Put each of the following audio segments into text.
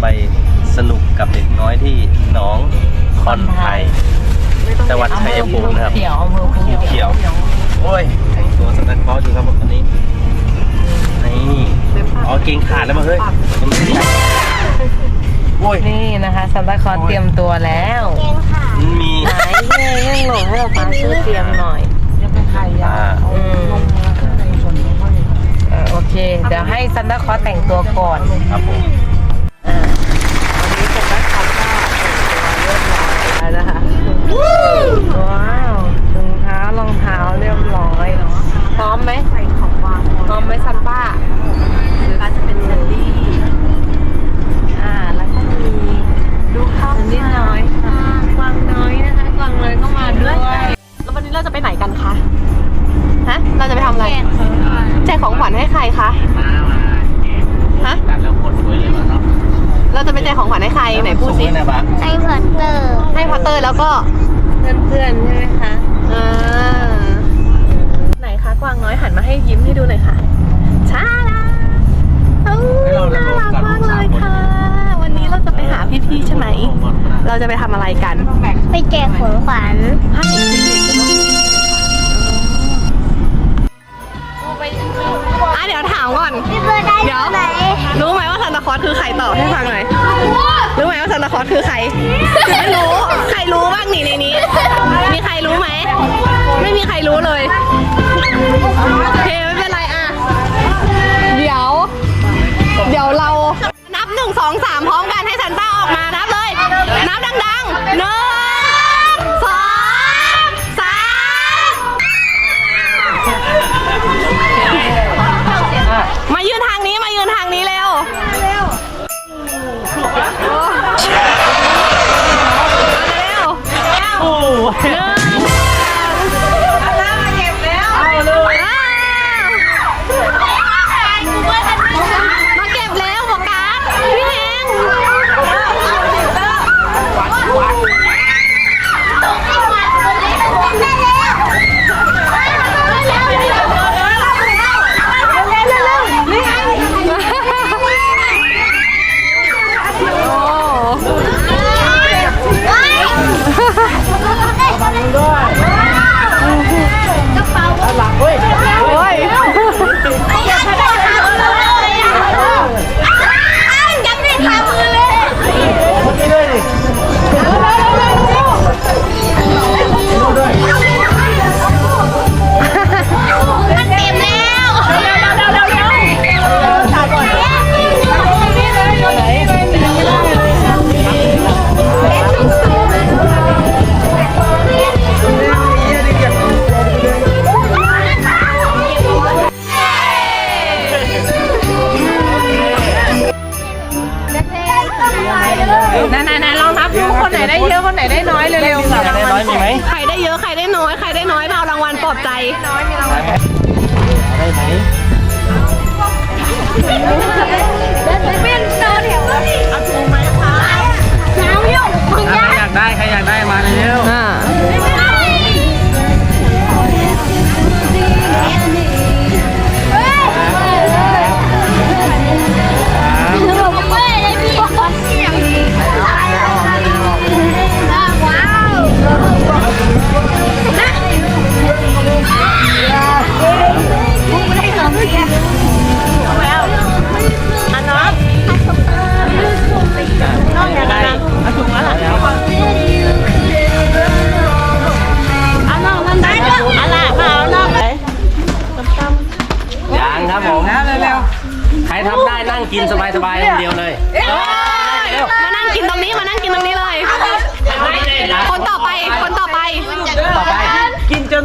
ไปสนุกกับเด็กน้อยที่หนองคอนไทยจังหวัดชัยภูมินะครับเขียวอำเภอภูภูเขียว โอ้ยแต่งตัวสแตนคอร์อยู่ครับผมตอนนี้ นี่อ๋อเกงขาดแล้วมาเฮ้ยยังไม่ได้ใส่โอ้ยนี่นะคะซันตาคลอสเตรียมตัวแล้วมันมีไหนเย่ยังหลงให้เราปาช่วยเตรียมหน่อยอ่าอืมเออโอเค เดี๋ยวให้ซันตาคลอสแต่งตัวก่อน ครับผม ว้าวถุงเท้ารองเท้าเรียบร้อยพร้อมไหมใส่ของวางพร้อมไหมซันต้าก็จะเป็นเซนดี้อ่าแล้วก็มีดูข้าวนิดน้อยกวางน้อยนะคะกวางน้อยก็มาด้วยแล้ววันนี้เราจะไปไหนกันคะฮะเราจะไปทำอะไรแจกของขวัญให้ใครคะฮะเราจะไปแจกของขวัญให้ใครไหนพูดสิส่งไว้นะบักไอพอตเตอร์ให้พัตเตอร์แล้วก็ เพื่อนๆใช่ไหมคะอ่าไหนคะกวางน้อยหันมาให้ยิ้มให้ดูหน่อยค่ะชาลาเอ้ยน่ารักมากเลยค่ะ วันนี้เราจะไปหาพี่ๆใช่ไหม เราจะไปทำอะไรกัน ไปแจกของขวัญอะเดี๋ยวถามก่อน พี่เบอร์ได้เดี๋ยว ไหน ลอสคือใครตอบให้ฟังหน่อย รู้ไหมว่าซานตาคลอสคือใคร ไม่รู้ ใครรู้บ้างนี่ในนี้ มีใครรู้ไหม ไม่มีใครรู้เลยโอเคไม่เป็นไรอะ เดี๋ยว เดี๋ยวเรานับหนึ่งสองสามพร้อมกัน มาเอารางวัลปลอบใจได้ไหม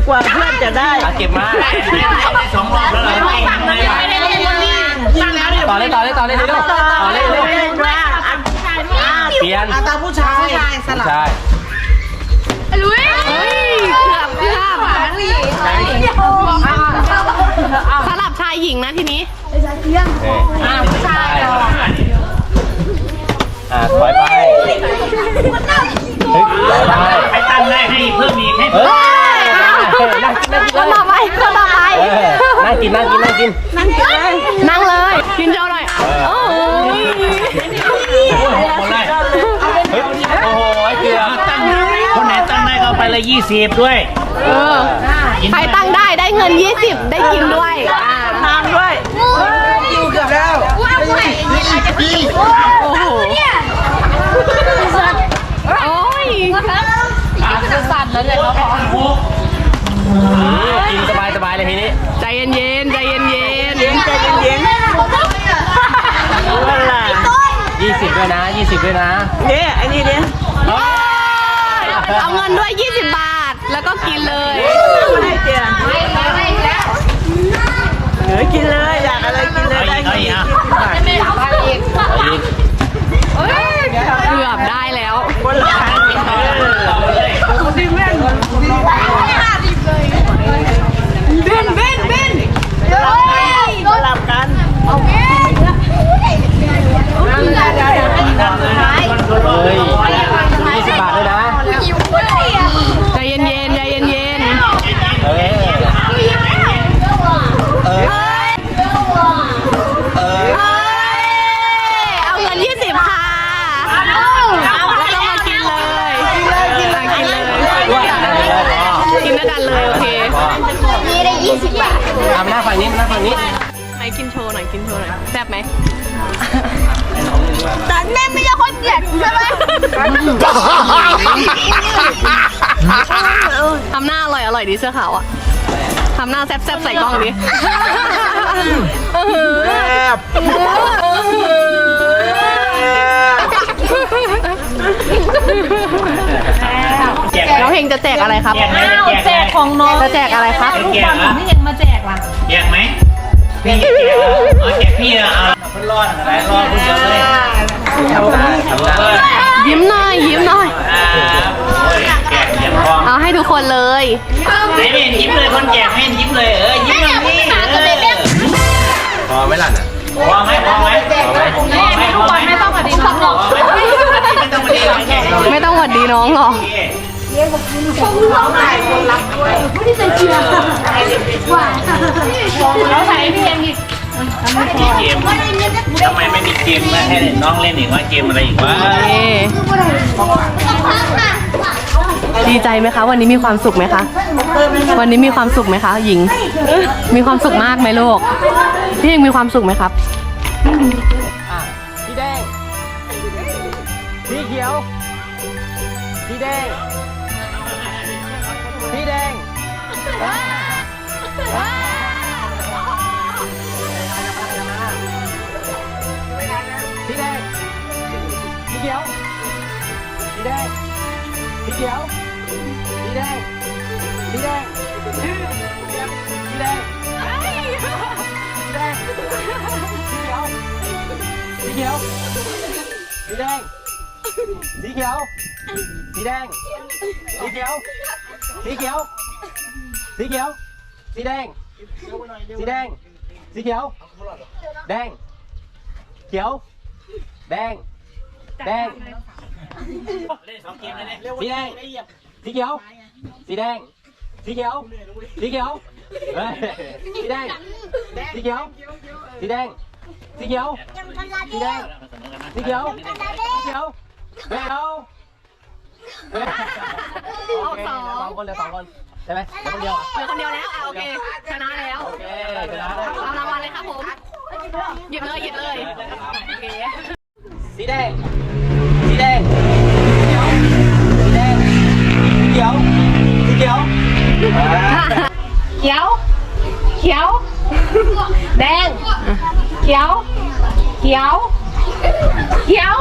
กินจนกว่าเพื่อนจะได้เอาเก็บมาสองรอบแล้วเหรอต่อเลยต่อเลยต่อเลยเร็วๆต่อเลยเร็วๆเปลี่ยนตาผู้ชายสลับผู้ชายลุยเฮ้ยเกือบเกือบสลับชายหญิงนะทีนี้อ่าผู้ชายอ่าถอยไปเฮ้ยถอยไปไปตั้งได้ให้เพิ่มอีกให้เฮ้ยนั่งกินนั่งกิน คนต่อไปคนต่อไปนั่งกินนั่งกินนั่งกินนั่งเลยนั่งเลยกินเจ้าหน่อยโอ้โหคนแรเฮ้ยโอ้โหเกือตั้งคนไหนตั้งได้ก็ไปเลยยี่สิบด้วยเออใครตั้งได้ได้เงิน 20 ได้กินด้วยอ่าน้ำด้วยอยู่เกือบแล้วโอ้โหโอ้ยสั่นแล้วเยเขาพอ ยๆเลยทีนี้ ใจเย็นๆใจเย็นๆใจเย็นยี่สิบด้วยนะยี่สิบด้วยนะๆเนี่ยไอ้นี่เนี่ยเอาเงินด้วย20บาท แล้วก็กินเลยไม่ได้เจียเออกินเลยอยากอะไรกินเลยได้ เอาอีกเอาอีก ยี่สิบบาท เอาอีก เกือบได้แล้ว คนละครั้งเออ สลับกัน เฮ้ยยี่สิบบาทด้วยนะ ใจเย็นๆใจเย็น เออ เออ เออ ๆเอาเงิน 20 ค่ะ แล้วก็มากินเลย กินเลย กินเลย กินเลย กินด้วยกันเลยโอเคนี่ได้ยี่สิบบาททำหน้าฝั่งนี้หน้าฝั่งนี้ไหนกินโชว์หน่อยกินโชว์หน่อยแซ่บไหมแต่แม่ไม่ใช่คนเกลียดใช่ไหมทำหน้าอร่อยอร่อยดีเสื้อขาวอะทำหน้าแซ่บๆใส่กล้องดิแซ่บแจกน้อง เฮงจะแจกอะไรครับแจกไหมแจกของน้องจะแจกอะไรครับแจกเหรอไม่ยังมาแจกล่ะแจกไหมพี่แจกเหรอเอาแจกพี่เหรอเอาเพิ่อนรอดอะไรรอดคนเดียวเลยทำหน้าทำหน้ยิ้มหน่อยยิ้มหน่อยครับโอ้ยแจกแจกทองเอาให้ทุกคนเลยไหนไม่เห็นยิ้มเลยคนแจกไม่เห็นยิ้มเลยเออยิ้มนี้เออพอไหมล่ะน่ะพอไหมพอไหมพอไหมพอไหมพอไหมไม่ต้องมาดีน้องไม่ต้องมาดีน้องแจกเราเลยไม่ต้องหวัดดีน้องหรอกโอเคแล้วใส่พี่ยังอีกมีเกมทำไมไม่มีเกมมาให้น้องเล่นอีกว่าเกมอะไรอีกวะเอ๊ดีใจไหมคะ วันนี้มีความสุขไหมคะ วันนี้มีความสุขไหมคะหญิง มีความสุขมากไหมลูกพี่ยังมีความสุขไหมครับอะพี่แดงสีเขียวพี่แดง พี่แดงสีเขียวสีแดงสีเขียวสีแดงสีแดงสีแดงสีแดงสีเขียวสีเขียวสีแดงสีเขียวสีแดงสีเขียวสีเขียว สีเขียว สีแดง สีแดง สีเขียว แดง เขียว แดง แดงเล่นสองเกมเลยเนี่ยสีแดง สีเขียว สีแดง สีเขียว สีเขียวเฮ้ยสีแดง สีเขียว สีแดง สีเขียว สีแดง สีเขียว สีเขียวไม่เอาออกสองสองคนเหลือสองคนใช่ไหมเหลือคนเดียวเหลือคนเดียวแล้วอะโอเคชนะแล้ว โอเคชนะเอารางวัลเลยครับผม หยิบเลยหยิบเลยโอเคสีแดง สีแดงสีเขียวสีแดงสีเขียวสีเขียวอ่าเขียว เขียว แดง เขียว เขียว เขียว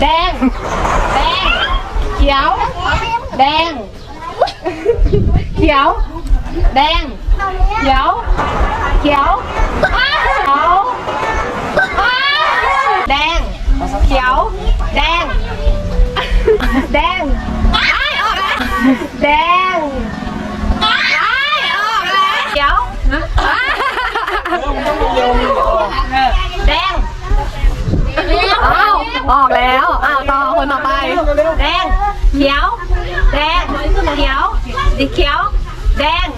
แดง แดง เขียว แดง เขียว แดง เขียว เขียวเขียวแดง เขียว แดง แดง แดง สีเขียว แดง